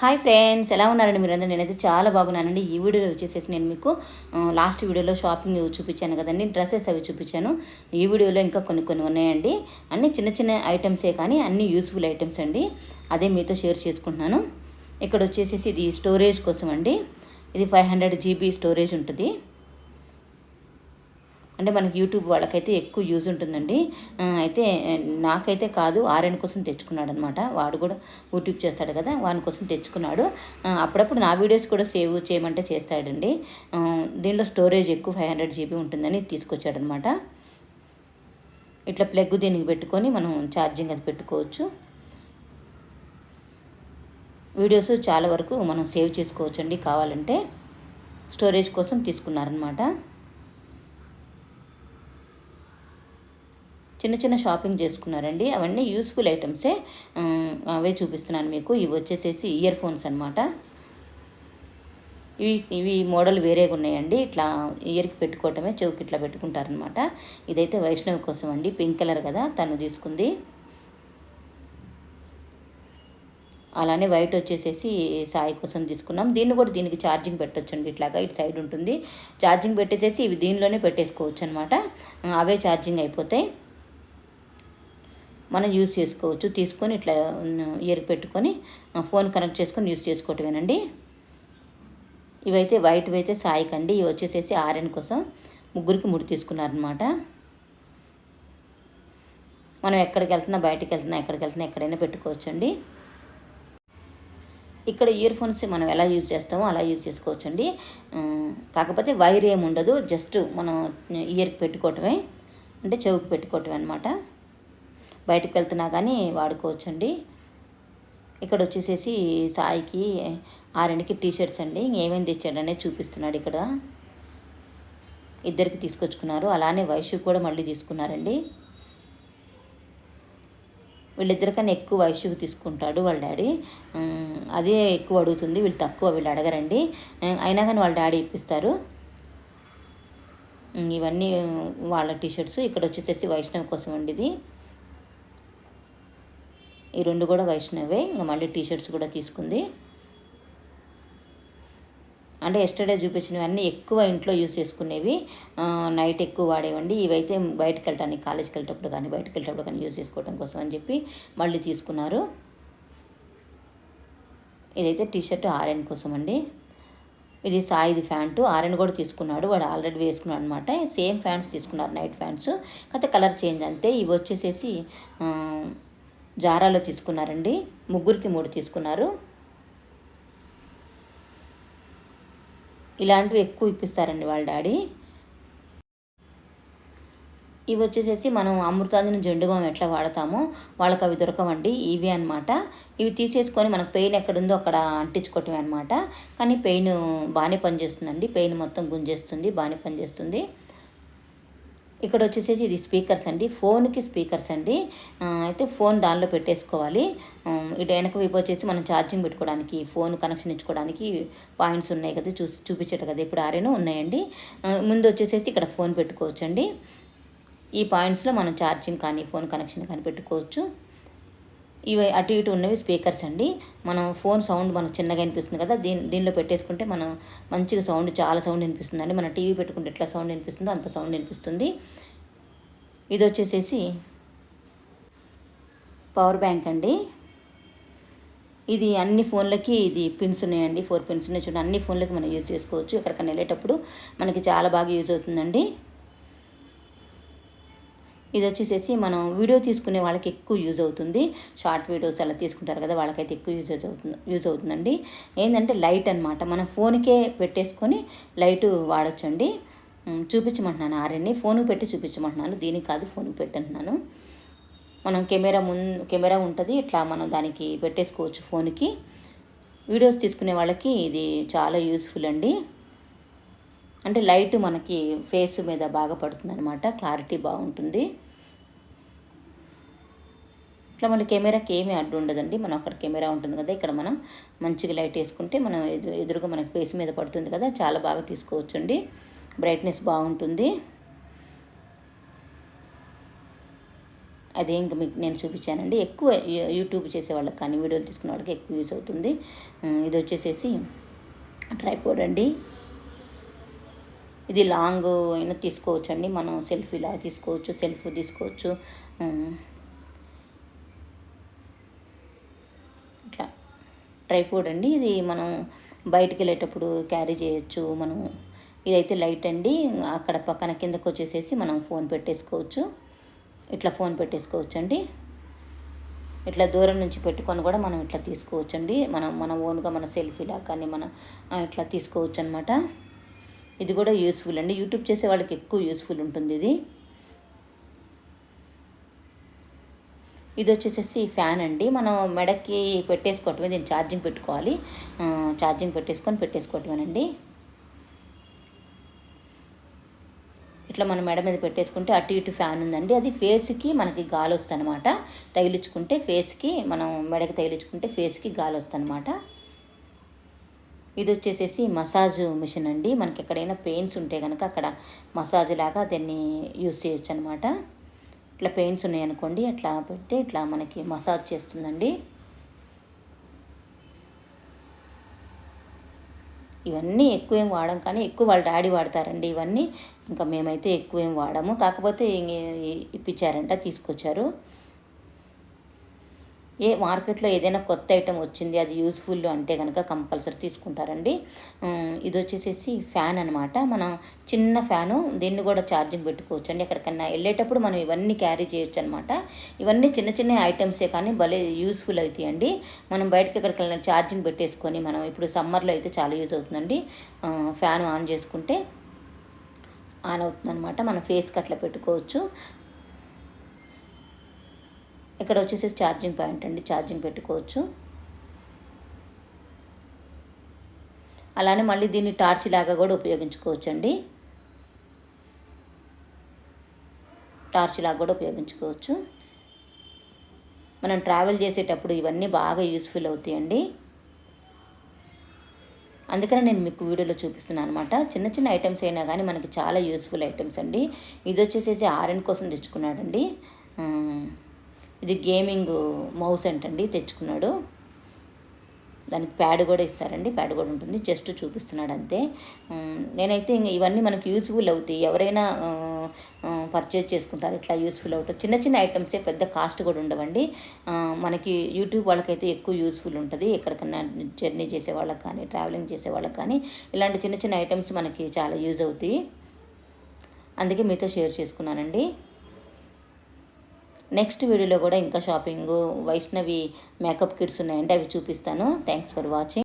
Hi friends ఎలా ఉన్నారండి మీరందరూ? నేనైతే చాలా బాగున్నానండి. ఈ వీడియోలో వచ్చేసేసి నేను మీకు లాస్ట్ వీడియోలో షాపింగ్ చూపించాను కదండి డ్రెస్సెస్ అవి చూపించాను. ఈ వీడియోలో ఇంకా కొన్ని కొన్ని ఉన్నాయండి. అన్నీ చిన్న చిన్న ఐటమ్సే కానీ అన్నీ యూస్ఫుల్ ఐటమ్స్ అండి. అదే మీతో షేర్ చేసుకుంటున్నాను. ఇక్కడ వచ్చేసేసి ఇది స్టోరేజ్ కోసం అండి ఇది ఫైవ్ హండ్రెడ్ జీబీ స్టోరేజ్ ఉంటుంది. అంటే మనకి యూట్యూబ్ వాళ్ళకైతే ఎక్కువ యూజ్ ఉంటుందండి. అయితే నాకైతే కాదు ఆర్ఎన్ కోసం తెచ్చుకున్నాడు అనమాట వాడు కూడా యూట్యూబ్ చేస్తాడు కదా వాని కోసం తెచ్చుకున్నాడు. అప్పుడప్పుడు నా వీడియోస్ కూడా సేవ్ చేయమంటే చేస్తాడండి. దీనిలో స్టోరేజ్ ఎక్కువ ఫైవ్ హండ్రెడ్ జీబీ ఉంటుందని తీసుకొచ్చాడనమాట. ఇట్లా ప్లగ్ దీనికి పెట్టుకొని మనం ఛార్జింగ్ అది పెట్టుకోవచ్చు. వీడియోస్ చాలా వరకు మనం సేవ్ చేసుకోవచ్చండి కావాలంటే. స్టోరేజ్ కోసం తీసుకున్నారనమాట. చిన్న చిన్న షాపింగ్ చేసుకున్నారండి. అవన్నీ యూస్ఫుల్ ఐటమ్సే అవే చూపిస్తున్నాను మీకు. ఇవి వచ్చేసేసి ఇయర్ ఫోన్స్ అనమాట ఇవి ఇవి మోడల్ వేరేగా ఉన్నాయండి. ఇట్లా ఇయర్కి పెట్టుకోవటమే చెవికి ఇట్లా పెట్టుకుంటారనమాట ఇదైతే వైష్ణవి కోసం అండి. పింక్ కలర్ కదా తను తీసుకుంది. అలానే వైట్ వచ్చేసేసి సాయి కోసం తీసుకున్నాం. దీన్ని కూడా దీనికి ఛార్జింగ్ పెట్టొచ్చండి. ఇట్లాగా ఇటు సైడ్ ఉంటుంది. ఛార్జింగ్ పెట్టేసేసి ఇవి దీనిలోనే పెట్టేసుకోవచ్చు అనమాట అవే ఛార్జింగ్ అయిపోతాయి. మనం యూజ్ చేసుకోవచ్చు. తీసుకొని ఇట్లా ఇయర్ పెట్టుకొని ఫోన్ కనెక్ట్ చేసుకొని యూజ్ చేసుకోవటమేనండి. ఇవైతే వైట్ అయితే సాయికండి. ఇవి వచ్చేసేసి ఆర్యన్ కోసం ముగ్గురికి ముడి తీసుకున్నారనమాట మనం ఎక్కడికి వెళ్తున్నా బయటికి వెళ్తున్నా ఎక్కడికి వెళ్తున్నా ఎక్కడైనా పెట్టుకోవచ్చండి. ఇక్కడ ఇయర్ ఫోన్స్ మనం ఎలా యూజ్ చేస్తామో అలా యూజ్ చేసుకోవచ్చండి. కాకపోతే వైర్ ఏమి ఉండదు జస్ట్ మనం ఇయర్కి పెట్టుకోవటమే అంటే చెవికి పెట్టుకోవటమే అనమాట బయటకు వెళ్తున్నా కానీ వాడుకోవచ్చండి. ఇక్కడ వచ్చేసేసి సాయికి ఆరెండుకి టీ షర్ట్స్ అండి. ఏమేమి తెచ్చాడనే చూపిస్తున్నాడు ఇక్కడ. ఇద్దరికి తీసుకొచ్చుకున్నారు. అలానే వైశ్యు కూడా మళ్ళీ తీసుకున్నారండి. వీళ్ళిద్దరికన్నా ఎక్కువ వయసుకు తీసుకుంటాడు వాళ్ళ డాడీ. అదే ఎక్కువ అడుగుతుంది. వీళ్ళు తక్కువ వీళ్ళు అడగరండి. అయినా కానీ వాళ్ళ డాడీ ఇప్పిస్తారు. ఇవన్నీ వాళ్ళ టీషర్ట్స్. ఇక్కడ వచ్చేసేసి వైష్ణవ్ కోసం అండి ఇది. ఈ రెండు కూడా వైష్ణవే. ఇంకా మళ్ళీ టీషర్ట్స్ కూడా తీసుకుంది. అంటే ఎస్టర్డే చూపించినవన్నీ ఎక్కువ ఇంట్లో యూస్ చేసుకునేవి. నైట్ ఎక్కువ వాడేవండి. ఇవైతే బయటకు వెళ్ళటానికి కాలేజ్కి వెళ్ళేటప్పుడు కానీ బయటకు వెళ్ళేటప్పుడు కానీ యూజ్ చేసుకోవడం కోసం అని చెప్పి మళ్ళీ తీసుకున్నారు. ఇదైతే టీషర్ట్ ఆర్ఎన్ కోసం అండి. ఇది సాయిది ప్యాంటు. ఆరెంజ్ కూడా తీసుకున్నాడు. వాడు ఆల్రెడీ వేసుకున్నాడు అనమాట సేమ్ ప్యాంట్స్ తీసుకున్నారు నైట్ ప్యాంట్స్. కాకపోతే కలర్ చేంజ్ అంతే. ఇవి వచ్చేసేసి జారాలో తీసుకున్నారండి. ముగ్గురికి మూడు తీసుకున్నారు. ఇలాంటివి ఎక్కువ ఇప్పిస్తారండి వాళ్ళ డాడీ. ఇవి వచ్చేసేసి మనం అమృతాంజనం జెండు ఎట్లా వాడతామో వాళ్ళకి అవి దొరకవండి. ఇవి అనమాట ఇవి తీసేసుకొని మనకు పెయిన్ ఎక్కడుందో అక్కడ అంటించుకోవటమే అనమాట కానీ పెయిన్ బాగానే పనిచేస్తుందండి. పెయిన్ మొత్తం గుంజేస్తుంది బాగానే పనిచేస్తుంది. ఇక్కడ వచ్చేసేసి ఇది స్పీకర్స్ అండి. ఫోన్కి స్పీకర్స్ అండి. అయితే ఫోన్ దానిలో పెట్టేసుకోవాలి. ఇటు వెనక వైపు వచ్చేసి మనం ఛార్జింగ్ పెట్టుకోవడానికి ఫోన్ కనెక్షన్ ఇచ్చుకోవడానికి పాయింట్స్ ఉన్నాయి కదా చూసి చూపించట కదా ఇప్పుడు ఆరేను ఉన్నాయండి. ముందు వచ్చేసేసి ఇక్కడ ఫోన్ పెట్టుకోవచ్చండి. ఈ పాయింట్స్లో మనం ఛార్జింగ్ కానీ ఫోన్ కనెక్షన్ కానీ పెట్టుకోవచ్చు. ఇవి అటు ఇటు ఉన్నవి స్పీకర్స్ అండి. మనం ఫోన్ సౌండ్ మనకు చిన్నగా అనిపిస్తుంది కదా దీని దీనిలో పెట్టేసుకుంటే మనం మంచిగా సౌండ్ చాలా సౌండ్ వినిపిస్తుంది అండి మన టీవీ పెట్టుకుంటే ఎట్లా సౌండ్ వినిపిస్తుందో అంత సౌండ్ వినిపిస్తుంది. ఇది వచ్చేసేసి పవర్ బ్యాంక్ అండి. ఇది అన్ని ఫోన్లకి ఇది పిన్స్ ఉన్నాయండి. ఫోర్ పిన్స్ ఉన్నాయి చూడండి. అన్ని ఫోన్లకి మనం యూజ్ చేసుకోవచ్చు. ఎక్కడికైనా వెళ్ళేటప్పుడు మనకి చాలా బాగా యూజ్ అవుతుందండి. ఇది వచ్చేసేసి మనం వీడియో తీసుకునే వాళ్ళకి ఎక్కువ యూజ్ అవుతుంది. షార్ట్ వీడియోస్ అలా తీసుకుంటారు కదా వాళ్ళకైతే ఎక్కువ యూజ్ అవుతుంది యూజ్ అవుతుందండి. ఏంటంటే లైట్ అనమాట మనం ఫోన్కే పెట్టేసుకొని లైట్ వాడచ్చండి. చూపించమంటున్నాను ఆర్ఎన్ని ఫోన్కి పెట్టి చూపించమంటున్నాను. దీనికి కాదు ఫోన్కి పెట్టంటున్నాను. మనం కెమెరా మున్ కెమెరా ఉంటుంది. ఇట్లా మనం దానికి పెట్టేసుకోవచ్చు ఫోన్కి. వీడియోస్ తీసుకునే వాళ్ళకి ఇది చాలా యూస్ఫుల్ అండి. అంటే లైట్ మనకి ఫేస్ మీద బాగా పడుతుంది అనమాట క్లారిటీ బాగుంటుంది. ఇట్లా మన కెమెరాకి ఏమీ అడ్డు ఉండదండి. మనం అక్కడ కెమెరా ఉంటుంది కదా ఇక్కడ మనం మంచిగా లైట్ వేసుకుంటే మనం ఎదురు ఎదురుగా మనకి ఫేస్ మీద పడుతుంది కదా చాలా బాగా తీసుకోవచ్చండి. బ్రైట్నెస్ బాగుంటుంది. అదే ఇంకా మీకు నేను చూపించానండి. ఎక్కువ యూట్యూబ్ చేసే వాళ్ళకి కానీ వీడియోలు తీసుకునే వాళ్ళకి ఎక్కువ యూస్ అవుతుంది. ఇది వచ్చేసేసి ట్రైపోడ్ అండి. ఇది లాంగ్ అయినా తీసుకోవచ్చు అండి మనం సెల్ఫీలా తీసుకోవచ్చు సెల్ఫ్ తీసుకోవచ్చు. ఇట్లా ట్రైపోర్డ్ అండి. ఇది మనం బయటికి వెళ్ళేటప్పుడు క్యారీ చేయొచ్చు. మనం ఇదైతే లైట్ అండి. అక్కడ పక్కన కిందకు వచ్చేసేసి మనం ఫోన్ పెట్టేసుకోవచ్చు. ఇట్లా ఫోన్ పెట్టేసుకోవచ్చు అండి ఇట్లా దూరం నుంచి పెట్టుకొని కూడా మనం ఇట్లా తీసుకోవచ్చు అండి మనం మన ఓన్గా మన సెల్ఫీలా కానీ మనం ఇట్లా తీసుకోవచ్చు అనమాట ఇది కూడా యూస్ఫుల్ అండి. యూట్యూబ్ చేసే వాళ్ళకి ఎక్కువ యూస్ఫుల్ ఉంటుంది ఇది. ఇది వచ్చేసేసి ఫ్యాన్ అండి. మనం మెడకి పెట్టేసుకోవటమే దీన్ని ఛార్జింగ్ పెట్టుకోవాలి. ఛార్జింగ్ పెట్టేసుకొని పెట్టేసుకోవటమేనండి. ఇట్లా మనం మెడ మీద పెట్టేసుకుంటే అటు ఇటు ఫ్యాన్ ఉందండి. అది ఫేస్కి మనకి గాలి వస్తుంది అనమాట తగిలించుకుంటే ఫేస్కి మనం మెడకి తగిలించుకుంటే ఫేస్కి గాలి వస్తుంది అనమాట ఇది వచ్చేసేసి మసాజ్ మిషన్ అండి. మనకి ఎక్కడైనా పెయిన్స్ ఉంటే కనుక అక్కడ మసాజ్ లాగా దాన్ని యూజ్ చేయొచ్చు అనమాట ఇట్లా పెయిన్స్ ఉన్నాయనుకోండి అట్లా పెడితే ఇట్లా మనకి మసాజ్ చేస్తుందండి. ఇవన్నీ ఎక్కువ ఏం వాడం కానీ ఎక్కువ వాళ్ళ డాడీ వాడతారండి ఇవన్నీ. ఇంకా మేమైతే ఎక్కువ ఏం వాడము. కాకపోతే ఇప్పించారంట తీసుకొచ్చారు. ఏ మార్కెట్లో ఏదైనా కొత్త ఐటెం వచ్చింది అది యూస్ఫుల్ అంటే కనుక కంపల్సరీ తీసుకుంటారండి. ఇది వచ్చేసేసి ఫ్యాన్ అనమాట మనం చిన్న ఫ్యాను దీన్ని కూడా ఛార్జింగ్ పెట్టుకోవచ్చు అండి ఎక్కడికన్నా వెళ్ళేటప్పుడు మనం ఇవన్నీ క్యారీ చేయొచ్చు అనమాట ఇవన్నీ చిన్న చిన్న ఐటమ్సే కానీ భలే యూస్ఫుల్ అవుతాయండి మనం బయటకి ఎక్కడికి వెళ్ళిన ఛార్జింగ్ పెట్టేసుకొని మనం ఇప్పుడు సమ్మర్లో అయితే చాలా యూజ్ అవుతుందండి. ఫ్యాన్ ఆన్ చేసుకుంటే ఆన్ అవుతుంది అనమాట మనం ఫేస్కి అట్లా పెట్టుకోవచ్చు. ఇక్కడ వచ్చేసి ఛార్జింగ్ పాయింట్ అండి ఛార్జింగ్ పెట్టుకోవచ్చు. అలానే మళ్ళీ దీన్ని టార్చ్ లాగా కూడా ఉపయోగించుకోవచ్చు అండి టార్చ్ లాగా కూడా ఉపయోగించుకోవచ్చు. మనం ట్రావెల్ చేసేటప్పుడు ఇవన్నీ బాగా యూస్ఫుల్ అవుతాయండి. అందుకనే నేను మీకు వీడియోలో చూపిస్తున్నాను అనమాట చిన్న చిన్న ఐటమ్స్ అయినా కానీ మనకి చాలా యూస్ఫుల్ ఐటమ్స్ అండి. ఇది వచ్చేసేసి ఆర్ఎన్ కోసం తెచ్చుకున్నాడండి. ఇది గేమింగ్ మౌస్ అంటండి తెచ్చుకున్నాడు. దానికి ప్యాడ్ కూడా ఇస్తారండి. ప్యాడ్ కూడా ఉంటుంది. జస్ట్ చూపిస్తున్నాడు అంతే. నేనైతే ఇంకా ఇవన్నీ మనకు యూస్ఫుల్ అవుతాయి. ఎవరైనా పర్చేజ్ చేసుకుంటారు. ఇట్లా యూస్ఫుల్ అవుతుంది చిన్న చిన్న ఐటమ్సే పెద్ద కాస్ట్ కూడా ఉండవండి. మనకి యూట్యూబ్ వాళ్ళకైతే ఎక్కువ యూస్ఫుల్ ఉంటుంది. ఎక్కడికన్నా జర్నీ చేసే వాళ్ళకి కానీ ట్రావెలింగ్ చేసే వాళ్ళకి కానీ ఇలాంటి చిన్న చిన్న ఐటమ్స్ మనకి చాలా యూజ్ అవుతాయి. అందుకే మీతో షేర్ చేసుకున్నానండి. నెక్స్ట్ వీడియోలో కూడా ఇంకా షాపింగ్ వైష్ణవి మేకప్ కిట్స్ ఉన్నాయండి అవి చూపిస్తాను. Thanks for watching